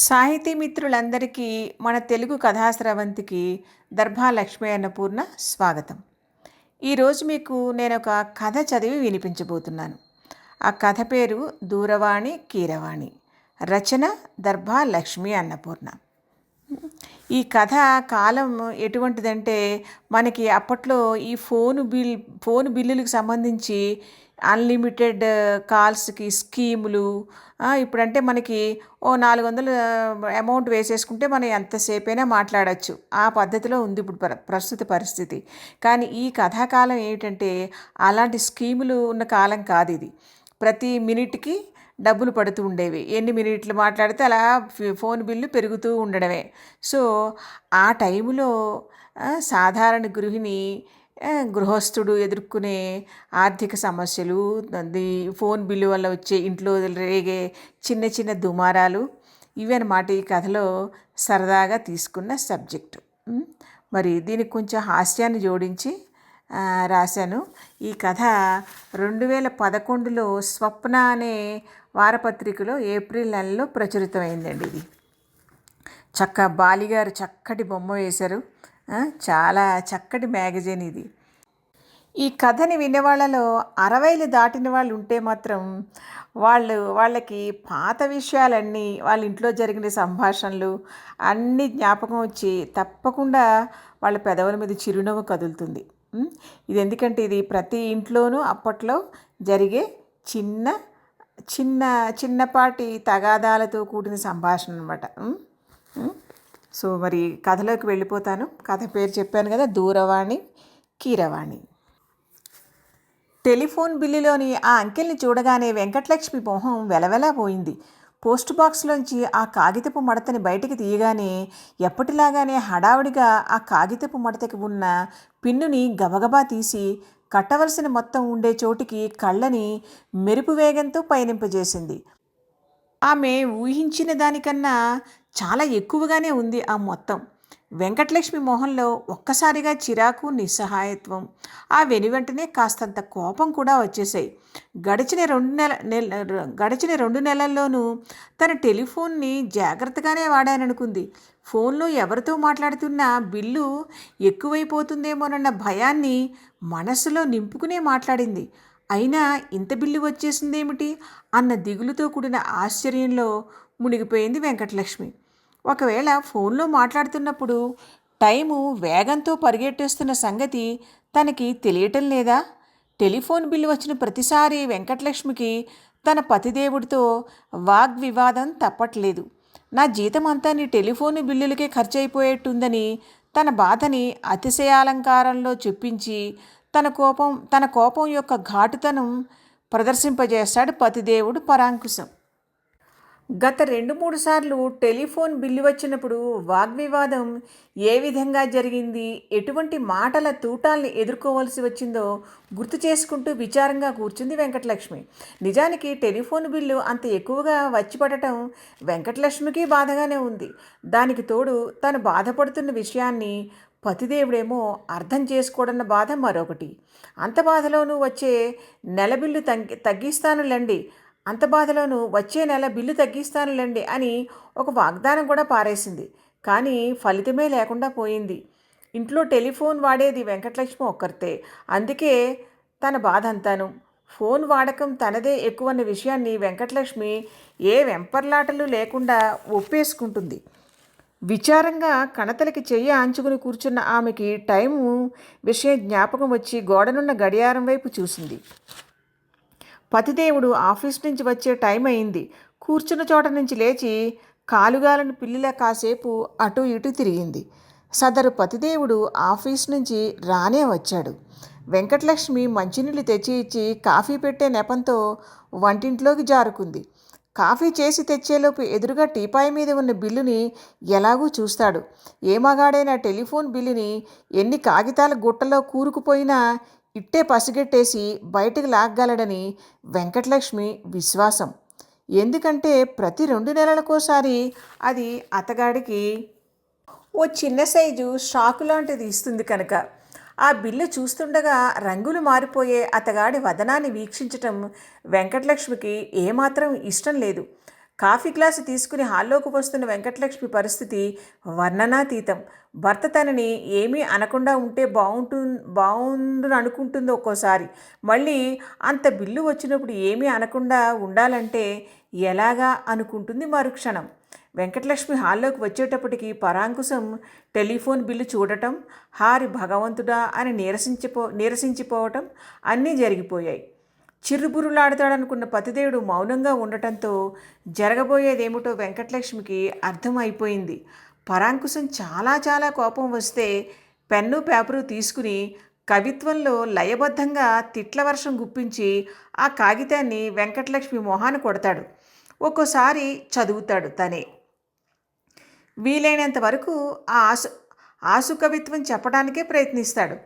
సాహితీ మిత్రులందరికీ మన తెలుగు కథాస్రవంతికి దర్భా లక్ష్మీ అన్నపూర్ణ స్వాగతం. ఈరోజు మీకు నేను ఒక కథ చదివి వినిపించబోతున్నాను. ఆ కథ పేరు దూరవాణి కీరవాణి. రచన దర్భా లక్ష్మీ అన్నపూర్ణ. ఈ కథ కాలం ఎటువంటిదంటే మనకి అప్పట్లో ఈ ఫోను బిల్ ఫోన్ బిల్లులకు సంబంధించి అన్లిమిటెడ్ కాల్స్కి స్కీములు ఇప్పుడంటే మనకి ఓ నాలుగు వందలు అమౌంట్ వేసేసుకుంటే మనం ఎంతసేపైనా మాట్లాడచ్చు. ఆ పద్ధతిలో ఉంది ఇప్పుడు ప్ర ప్రస్తుత పరిస్థితి. కానీ ఈ కథాకాలం ఏమిటంటే అలాంటి స్కీములు ఉన్న కాలం కాదు ఇది ప్రతి మినిట్కి డబ్బులు పడుతూ ఉండేవి. ఎన్ని మినిట్లు మాట్లాడితే అలా ఫోన్ బిల్లు పెరుగుతూ ఉండడమే. సో ఆ టైంలో సాధారణ గృహిణి గృహస్థుడు ఎదుర్కొనే ఆర్థిక సమస్యలు ఫోన్ బిల్లు వల్ల వచ్చే ఇంట్లో రేగే చిన్న చిన్న దుమారాలు ఇవి అన్నమాట ఈ కథలో సరదాగా తీసుకున్న సబ్జెక్టు. మరి దీనికి కొంచెం హాస్యాన్ని జోడించి రాశాను. ఈ కథ రెండు వేల పదకొండులో స్వప్న అనే వారపత్రికలో ఏప్రిల్ నెలలో ప్రచురితమైందండి ఇది. చక్క బాలిగారు చక్కటి బొమ్మ వేశారు. చాలా చక్కటి మ్యాగజైన్ ఇది. ఈ కథని వినేవాళ్ళలో అరవైలు దాటిన వాళ్ళు ఉంటే మాత్రం వాళ్ళు వాళ్ళకి పాత విషయాలన్నీ వాళ్ళ ఇంట్లో జరిగిన సంభాషణలు అన్నీ జ్ఞాపకం వచ్చి తప్పకుండా వాళ్ళ పెదవుల మీద చిరునవ్వు కదులుతుంది. ఇది ఎందుకంటే ఇది ప్రతి ఇంట్లోనూ అప్పట్లో జరిగే చిన్న చిన్న చిన్నపాటి తగాదాలతో కూడిన సంభాషణ అనమాట సో మరి కథలోకి వెళ్ళిపోతాను. కథ పేరు చెప్పాను కదా దూరవాణి కీరవాణి. టెలిఫోన్ బిల్లులోని ఆ అంకెల్ని చూడగానే వెంకటలక్ష్మి మొహం వెలవెలా పోయింది. పోస్ట్ బాక్స్లోంచి ఆ కాగితపు మడతని బయటికి తీయగానే ఎప్పటిలాగానే హడావుడిగా ఆ కాగితపు మడతకి ఉన్న పిన్నుని గబగబా తీసి కట్టవలసిన మొత్తం ఉండే చోటికి కళ్ళని మెరుపు వేగంతో పయనింపజేసింది. ఆమె ఊహించిన దానికన్నా చాలా ఎక్కువగానే ఉంది ఆ మొత్తం. వెంకటలక్ష్మి మొహంలో ఒక్కసారిగా చిరాకు నిస్సహాయత్వం ఆ వెనువెంటనే కాస్తంత కోపం కూడా వచ్చేసాయి గడిచిన రెండు నెల నెల గడిచిన రెండు నెలల్లోనూ తన టెలిఫోన్ని జాగ్రత్తగానే వాడాననుకుంది ఫోన్లో ఎవరితో మాట్లాడుతున్నా బిల్లు ఎక్కువైపోతుందేమోనన్న భయాన్ని మనసులో నింపుకునే మాట్లాడింది. అయినా ఇంత బిల్లు వచ్చేసిందేమిటి? అన్న దిగులుతో కూడిన ఆశ్చర్యంలో మునిగిపోయింది వెంకటలక్ష్మి. ఒకవేళ ఫోన్లో మాట్లాడుతున్నప్పుడు టైము వేగంతో పరిగెట్టేస్తున్న సంగతి తనకి తెలియటం లేదా? టెలిఫోన్ బిల్లు వచ్చిన ప్రతిసారి వెంకటలక్ష్మికి తన పతిదేవుడితో వాగ్వివాదం తప్పట్లేదు. నా జీతం అంతా నీ టెలిఫోన్ బిల్లులకే ఖర్చు అయిపోయేట్టుందని తన బాధని అతిశయాలంకారంలో చెప్పించి తన కోపం తన కోపం యొక్క ఘాటుతనం ప్రదర్శింపజేస్తాడు పతిదేవుడు పరాంకుశం. గత రెండు మూడు సార్లు టెలిఫోన్ బిల్లు వచ్చినప్పుడు వాగ్వివాదం ఏ విధంగా జరిగింది ఎటువంటి మాటల తూటాల్ని ఎదుర్కోవాల్సి వచ్చిందో గుర్తు చేసుకుంటూ విచారంగా కూర్చుంది వెంకటలక్ష్మి. నిజానికి టెలిఫోన్ బిల్లు అంత ఎక్కువగా వచ్చిపడటం వెంకటలక్ష్మికి బాధగానే ఉంది. దానికి తోడు తను బాధపడుతున్న విషయాన్ని పతిదేవుడేమో అర్థం చేసుకోడన్న బాధ మరొకటి. అంత బాధలోనూ వచ్చే నెల బిల్లు తగ్గి తగ్గిస్తానులేండి. అంత బాధలోనూ వచ్చే నెల బిల్లు తగ్గిస్తానులేండి అని ఒక వాగ్దానం కూడా పారేసింది. కానీ ఫలితమే లేకుండా పోయింది. ఇంట్లో టెలిఫోన్ వాడేది వెంకటలక్ష్మి ఒక్కరితే. అందుకే తన బాధ అంతాను ఫోన్ వాడకం తనదే ఎక్కువన్న విషయాన్ని వెంకటలక్ష్మి ఏ వెంపర్లాటలు లేకుండా ఒప్పేసుకుంటుంది. విచారంగా కణతలకి చెయ్యి ఆంచుకుని కూర్చున్న ఆమెకి టైం విషయం జ్ఞాపకం వచ్చి గోడనున్న గడియారం వైపు చూసింది. పతిదేవుడు ఆఫీస్ నుంచి వచ్చే టైం అయింది. కూర్చున్న చోట నుంచి లేచి కాలుగాలను పిల్లిలా కాసేపు అటు ఇటు తిరిగింది. సదరు పతిదేవుడు ఆఫీస్ నుంచి రానే వచ్చాడు. వెంకటలక్ష్మి మంచినీళ్ళు తెచ్చి ఇచ్చి కాఫీ పెట్టే నెపంతో వంటింట్లోకి జారుకుంది. కాఫీ చేసి తెచ్చేలోపు ఎదురుగా టీపాయ్ మీద ఉన్న బిల్లుని ఎలాగూ చూస్తాడు. ఏ మగాడైనా టెలిఫోన్ బిల్లుని ఎన్ని కాగితాల గుట్టలో కూరుకుపోయినా ఇట్టే పసిగట్టేసి బయటకు లాగ్గలడని వెంకటలక్ష్మి విశ్వాసం. ఎందుకంటే ప్రతి రెండు నెలలకోసారి అది అతగాడికి ఓ చిన్న సైజు షాకు లాంటిది ఇస్తుంది కనుక. ఆ బిల్లు చూస్తుండగా రంగులు మారిపోయే అతగాడి వదనాన్ని వీక్షించటం వెంకటలక్ష్మికి ఏమాత్రం ఇష్టం లేదు. కాఫీ గ్లాసు తీసుకుని హాల్లోకి వస్తున్న వెంకటలక్ష్మి పరిస్థితి వర్ణనాతీతం. భర్త తనని ఏమీ అనకుండా ఉంటే బాగుంటు బాగుందని అనుకుంటుంది ఒక్కోసారి. మళ్ళీ అంత బిల్లు వచ్చినప్పుడు ఏమీ అనకుండా ఉండాలంటే ఎలాగా అనుకుంటుంది మరుక్షణం? వెంకటలక్ష్మి హాల్లోకి వచ్చేటప్పటికి పరాంకుశం టెలిఫోన్ బిల్లు చూడటం హారి భగవంతుడా అని నీరసించిపో నీరసించిపోవటం అన్నీ జరిగిపోయాయి. చిరుబురులాడతాడనుకున్న పతిదేవుడు మౌనంగా ఉండటంతో జరగబోయేదేమిటో వెంకటలక్ష్మికి అర్థమైపోయింది. పరాంకుశం చాలా చాలా కోపం వస్తే పెన్ను పేపరు తీసుకుని కవిత్వంలో లయబద్ధంగా తిట్ల వర్షం గుప్పించి ఆ కాగితాన్ని వెంకటలక్ష్మి మొహాన కొడతాడు. ఒక్కోసారి చదువుతాడు తనే. వీలైనంత వరకు ఆ ఆసు ఆసుకవిత్వం చెప్పడానికే ప్రయత్నిస్తాడు.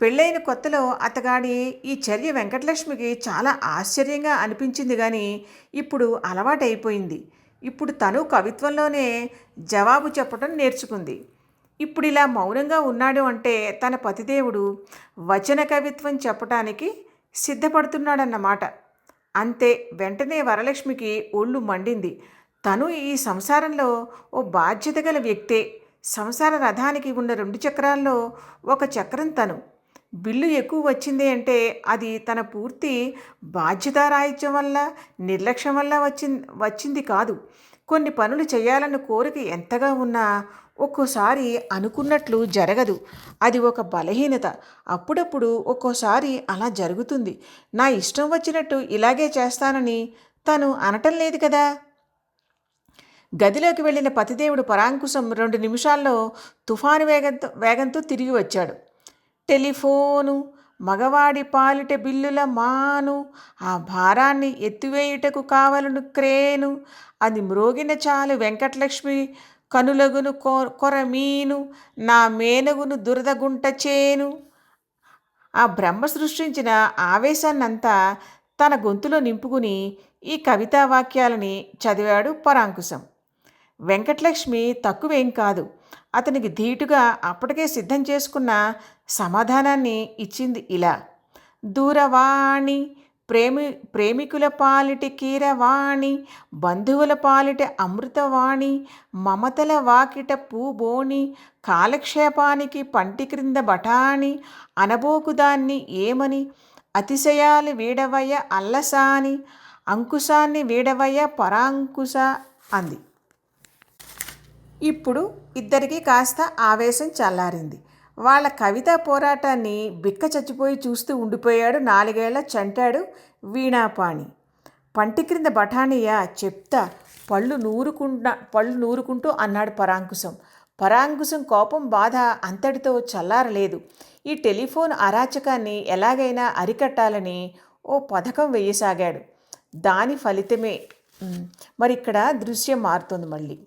పెళ్ళైన కొత్తలో అతగాడి ఈ చర్య వెంకటలక్ష్మికి చాలా ఆశ్చర్యంగా అనిపించింది కానీ ఇప్పుడు అలవాటైపోయింది. ఇప్పుడు తను కవిత్వంలోనే జవాబు చెప్పడం నేర్చుకుంది. ఇప్పుడు ఇలా మౌనంగా ఉన్నాడు అంటే తన పతిదేవుడు వచన కవిత్వం చెప్పటానికి సిద్ధపడుతున్నాడన్నమాట. అంతే వెంటనే వరలక్ష్మికి ఒళ్ళు మండింది. తను ఈ సంసారంలో ఓ బాధ్యత గల వ్యక్తే. సంసార రథానికి ఉన్న రెండు చక్రాల్లో ఒక చక్రం తను. బిల్లు ఎక్కువ వచ్చింది అంటే అది తన పూర్తి బాధ్యతారాహిత్యం వల్ల నిర్లక్ష్యం వల్ల వచ్చింది వచ్చింది కాదు. కొన్ని పనులు చేయాలన్న కోరిక ఎంతగా ఉన్నా ఒక్కోసారి అనుకున్నట్లు జరగదు. అది ఒక బలహీనత. అప్పుడప్పుడు ఒక్కోసారి అలా జరుగుతుంది. నా ఇష్టం వచ్చినట్టు ఇలాగే చేస్తానని తను అనటం లేదు కదా! గదిలోకి వెళ్ళిన పతిదేవుడు పరాంకుశం రెండు నిమిషాల్లో తుఫాను వేగంతో వేగంతో తిరిగి వచ్చాడు. టెలిఫోను మగవాడి పాలిట బిల్లుల మాను ఆ భారాన్ని ఎత్తివేయుటకు కావలను క్రేను అది మ్రోగిన చాలు వెంకటలక్ష్మి కనులగును కొరమీను నా మేనగును దురదగుంట చేను. ఆ బ్రహ్మ సృష్టించిన ఆవేశాన్నంతా తన గొంతులో నింపుకుని ఈ కవితా వాక్యాలని చదివాడు పరాంకుశం. వెంకటలక్ష్మి తక్కువేం కాదు. అతనికి ధీటుగా అప్పటికే సిద్ధం చేసుకున్న సమాధానాన్ని ఇచ్చింది ఇలా. దూరవాణి ప్రేమి ప్రేమికుల పాలిటి కీరవాణి బంధువుల పాలిట అమృతవాణి మమతల వాకిట పూబోణి కాలక్షేపానికి పంటి క్రింద బఠాణి అనబోకుదాన్ని ఏమని అతిశయాలు వీడవయ్య అల్లసాని అంకుశాన్ని వీడవయ్య పరాంకుశ అంది. ఇప్పుడు ఇద్దరికీ కాస్త ఆవేశం చల్లారింది. వాళ్ళ కవితా పోరాటాన్ని బిక్క చచ్చిపోయి చూస్తూ ఉండిపోయాడు నాలుగేళ్ళ చంటాడు వీణాపాణి. పంటి క్రింద బఠానియా చెప్తా పళ్ళు నూరుకుంటా పళ్ళు నూరుకుంటూ అన్నాడు పరాంకుశం. పరాంకుశం కోపం బాధ అంతటితో చల్లారలేదు. ఈ టెలిఫోన్ అరాచకాన్ని ఎలాగైనా అరికట్టాలని ఓ పథకం వేయసాగాడు దాని ఫలితమే. మరి ఇక్కడ దృశ్యం మారుతుంది మళ్ళీ.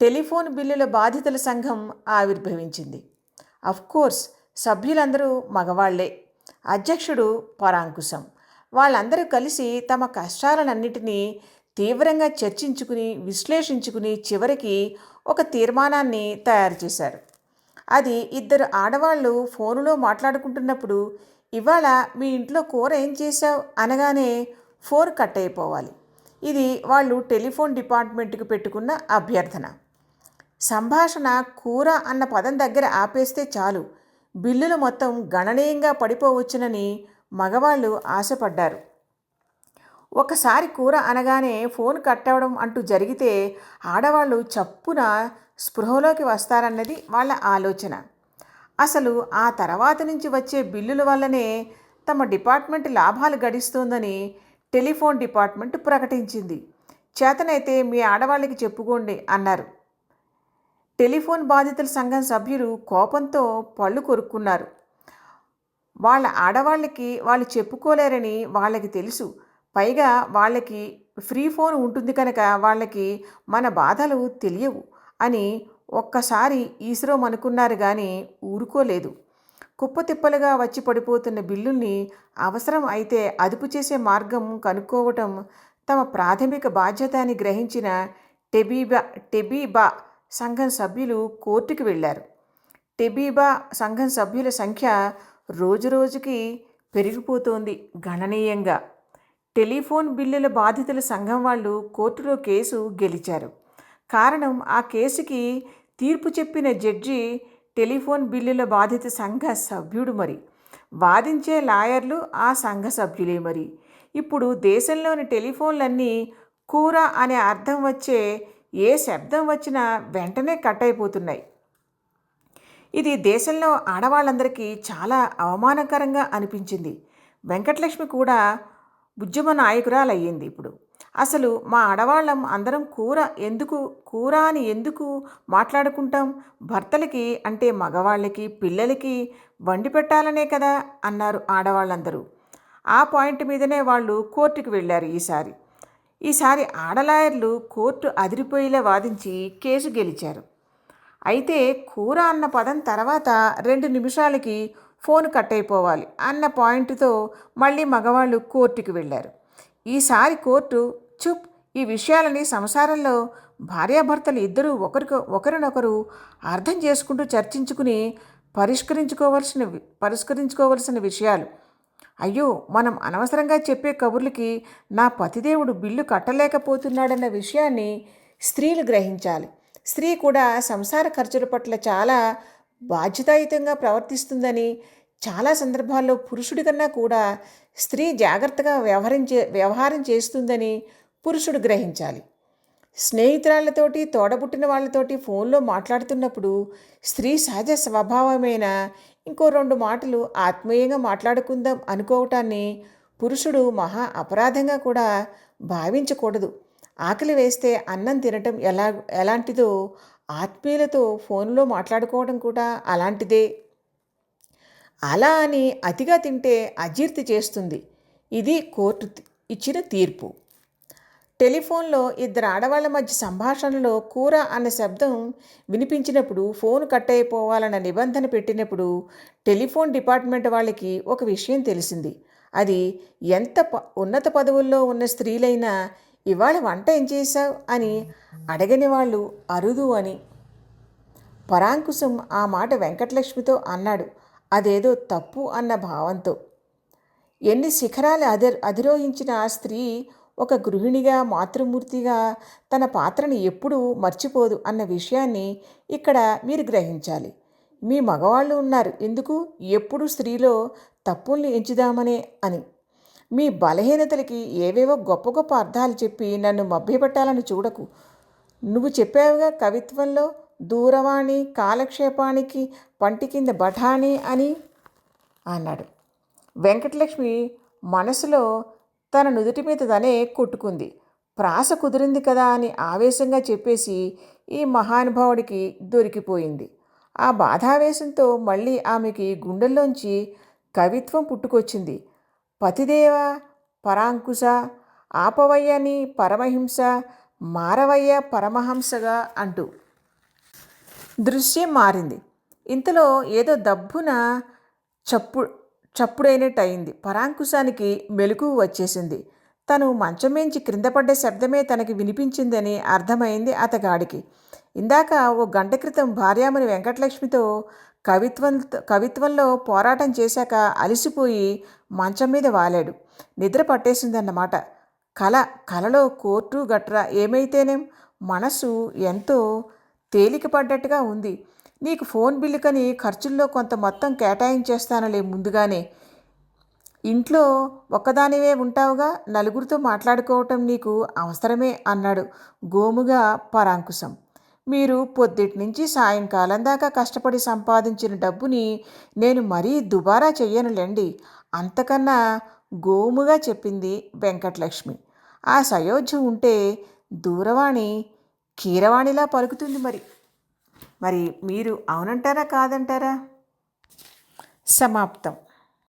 టెలిఫోన్ బిల్లుల బాధితుల సంఘం ఆవిర్భవించింది. కోర్స్ సభ్యులందరూ మగవాళ్ళే. అధ్యక్షుడు పరాంకుశం. వాళ్ళందరూ కలిసి తమ కష్టాలన్నింటినీ తీవ్రంగా చర్చించుకుని విశ్లేషించుకుని చివరికి ఒక తీర్మానాన్ని తయారు చేశారు. అది ఇద్దరు ఆడవాళ్ళు ఫోనులో మాట్లాడుకుంటున్నప్పుడు ఇవాళ మీ ఇంట్లో కూర ఏం చేశావు? అనగానే ఫోన్ కట్ అయిపోవాలి. ఇది వాళ్ళు టెలిఫోన్ డిపార్ట్మెంట్కి పెట్టుకున్న అభ్యర్థన. సంభాషణ కూర అన్న పదం దగ్గర ఆపేస్తే చాలు. బిల్లులు మొత్తం గణనీయంగా పడిపోవచ్చునని మగవాళ్ళు ఆశపడ్డారు. ఒకసారి కూర అనగానే ఫోన్ కట్ అంటూ జరిగితే ఆడవాళ్ళు చప్పున స్పృహలోకి వస్తారన్నది వాళ్ళ ఆలోచన. అసలు ఆ తర్వాత నుంచి వచ్చే బిల్లుల వల్లనే తమ డిపార్ట్మెంట్ లాభాలు గడిస్తోందని టెలిఫోన్ డిపార్ట్మెంట్ ప్రకటించింది. చేతనైతే మీ ఆడవాళ్ళకి చెప్పుకోండి అన్నారు. టెలిఫోన్ బాధితుల సంఘం సభ్యులు కోపంతో పళ్ళు కొరుక్కున్నారు. వాళ్ళ ఆడవాళ్ళకి వాళ్ళు చెప్పుకోలేరని వాళ్ళకి తెలుసు. పైగా వాళ్ళకి ఫ్రీ ఫోన్ ఉంటుంది కనుక వాళ్ళకి మన బాధలు తెలియవు అని ఒక్కసారి ఈశ్వరం కానీ ఊరుకోలేదు. కుప్పతిప్పలుగా వచ్చి పడిపోతున్న బిల్లుల్ని అవసరం అయితే అదుపు చేసే మార్గం కనుక్కోవటం తమ ప్రాథమిక బాధ్యత అని గ్రహించిన టెబీబా టెబీబా సంఘం సభ్యులు కోర్టుకు వెళ్ళారు. టెబీబా సంఘం సభ్యుల సంఖ్య రోజురోజుకి పెరిగిపోతోంది గణనీయంగా. టెలిఫోన్ బిల్లుల బాధితుల సంఘం వాళ్ళు కోర్టులో కేసు గెలిచారు. కారణం ఆ కేసుకి తీర్పు చెప్పిన జడ్జి టెలిఫోన్ బిల్లుల బాధిత సంఘ సభ్యుడు మరి. వాదించే లాయర్లు ఆ సంఘ సభ్యులే మరి. ఇప్పుడు దేశంలోని టెలిఫోన్లన్నీ కూర అనే అర్థం వచ్చే ఏ శబ్దం వచ్చినా వెంటనే కట్ అయిపోతున్నాయి. ఇది దేశంలో ఆడవాళ్ళందరికీ చాలా అవమానకరంగా అనిపించింది. వెంకటలక్ష్మి కూడా ఉద్యమ నాయకురాలయ్యింది ఇప్పుడు. అసలు మా ఆడవాళ్ళం అందరం కూర ఎందుకు కూర అని ఎందుకు మాట్లాడుకుంటాం? భర్తలకి అంటే మగవాళ్ళకి పిల్లలకి వండి పెట్టాలనే కదా అన్నారు ఆడవాళ్ళందరూ. ఆ పాయింట్ మీదనే వాళ్ళు కోర్టుకు వెళ్ళారు ఈసారి. ఈసారి ఆడలాయర్లు కోర్టు అదిరిపోయేలా వాదించి కేసు గెలిచారు. అయితే కూర అన్న పదం తర్వాత రెండు నిమిషాలకి ఫోన్ కట్ అయిపోవాలి అన్న పాయింట్తో మళ్ళీ మగవాళ్ళు కోర్టుకి వెళ్ళారు. ఈసారి కోర్టు చుప్ ఈ విషయాలని సంసారంలో భార్యాభర్తలు ఇద్దరూ ఒకరికి ఒకరినొకరు అర్థం చేసుకుంటూ చర్చించుకుని పరిష్కరించుకోవలసిన పరిష్కరించుకోవలసిన విషయాలు అయ్యో మనం అనవసరంగా చెప్పే కబుర్లకి నా పతిదేవుడు బిల్లు కట్టలేకపోతున్నాడన్న విషయాన్ని స్త్రీలు గ్రహించాలి. స్త్రీ కూడా సంసార ఖర్చుల పట్ల చాలా బాధ్యతాయుతంగా ప్రవర్తిస్తుందని చాలా సందర్భాల్లో పురుషుడి కన్నా కూడా స్త్రీ జాగ్రత్తగా వ్యవహరించే వ్యవహారం చేస్తుందని పురుషుడు గ్రహించాలి. స్నేహితురాళ్ళతోటి తోడబుట్టిన వాళ్ళతోటి ఫోన్లో మాట్లాడుతున్నప్పుడు స్త్రీ సహజ స్వభావమైన ఇంకో రెండు మాటలు ఆత్మీయంగా మాట్లాడుకుందాం అనుకోవటాన్ని పురుషుడు మహా అపరాధంగా కూడా భావించకూడదు. ఆకలి వేస్తే అన్నం తినటం ఎలా ఎలాంటిదో ఆత్మీయులతో ఫోన్లో మాట్లాడుకోవడం కూడా అలాంటిదే. అలా అని అతిగా తింటే అజీర్తి చేస్తుంది. ఇది కోర్టు ఇచ్చిన తీర్పు. టెలిఫోన్లో ఇద్దరు ఆడవాళ్ళ మధ్య సంభాషణలో కూర అన్న శబ్దం వినిపించినప్పుడు ఫోన్ కట్ అయిపోవాలన్న నిబంధన పెట్టినప్పుడు టెలిఫోన్ డిపార్ట్మెంట్ వాళ్ళకి ఒక విషయం తెలిసింది. అది ఎంత ప ఉన్నత పదవుల్లో ఉన్న స్త్రీలైనా ఇవాళ వంట ఏం చేశావు? అని అడగని వాళ్ళు అరుదు అని. పరాంకుశం ఆ మాట వెంకటలక్ష్మితో అన్నాడు. అదేదో తప్పు అన్న భావంతో. ఎన్ని శిఖరాలు అధి అధిరోహించిన ఆ స్త్రీ ఒక గృహిణిగా మాతృమూర్తిగా తన పాత్రని ఎప్పుడూ మర్చిపోదు అన్న విషయాన్ని ఇక్కడ మీరు గ్రహించాలి. మీ మగవాళ్ళు ఉన్నారు ఎందుకు? ఎప్పుడు స్త్రీలో తప్పుల్ని ఎంచుదామనే అని. మీ బలహీనతలకి ఏవేవో గొప్ప గొప్ప అర్థాలు చెప్పి నన్ను మభ్యపెట్టాలని చూడకు. నువ్వు చెప్పావుగా కవిత్వంలో దూరవాణి కాలక్షేపానికి పంటి కింద బఠానీ అని? అన్నాడు. వెంకటలక్ష్మి మనసులో తన నుదుటి మీద తనే కొట్టుకుంది. ప్రాస కుదిరింది కదా అని ఆవేశంగా చెప్పేసి ఈ మహానుభావుడికి దొరికిపోయింది. ఆ బాధావేశంతో మళ్ళీ ఆమెకి గుండెల్లోంచి కవిత్వం పుట్టుకొచ్చింది. పతిదేవ పరాంకుశ ఆపవయ్యని పరమహింస మారవయ్య పరమహంసగా అంటూ దృశ్యం మారింది. ఇంతలో ఏదో దబ్బున చప్పు చప్పుడైనట్టు అయింది పరాంకుశానికి మెలకు వచ్చేసింది. తను మంచమేంచి క్రింద పడ్డ శబ్దమే తనకి వినిపించిందని అర్థమైంది అతగాడికి. ఇందాక ఓ గంట క్రితం భార్యామణి వెంకటలక్ష్మితో కవిత్వం కవిత్వంలో పోరాటం చేశాక అలసిపోయి మంచం మీద వాలాడు. నిద్ర పట్టేసిందన్నమాట. కల కలలో కోర్టు గట్రా ఏమైతేనేం? మనసు ఎంతో తేలికపడ్డట్టుగా ఉంది. నీకు ఫోన్ బిల్లు కని ఖర్చుల్లో కొంత మొత్తం కేటాయించేస్తానులే ముందుగానే. ఇంట్లో ఒక్కదానివే ఉంటావుగా నలుగురితో మాట్లాడుకోవటం నీకు అవసరమే అన్నాడు గోముగా పరాంకుశం. మీరు పొద్దుటి నుంచి సాయంకాలం దాకా కష్టపడి సంపాదించిన డబ్బుని నేను మరీ దుబారా చెయ్యనులేండి అంతకన్నా గోముగా చెప్పింది వెంకటలక్ష్మి. ఆ సయోధ్య ఉంటే దూరవాణి కీరవాణిలా పలుకుతుంది మరి. మరి మీరు అవునంటారా కాదంటారా? సమాప్తం.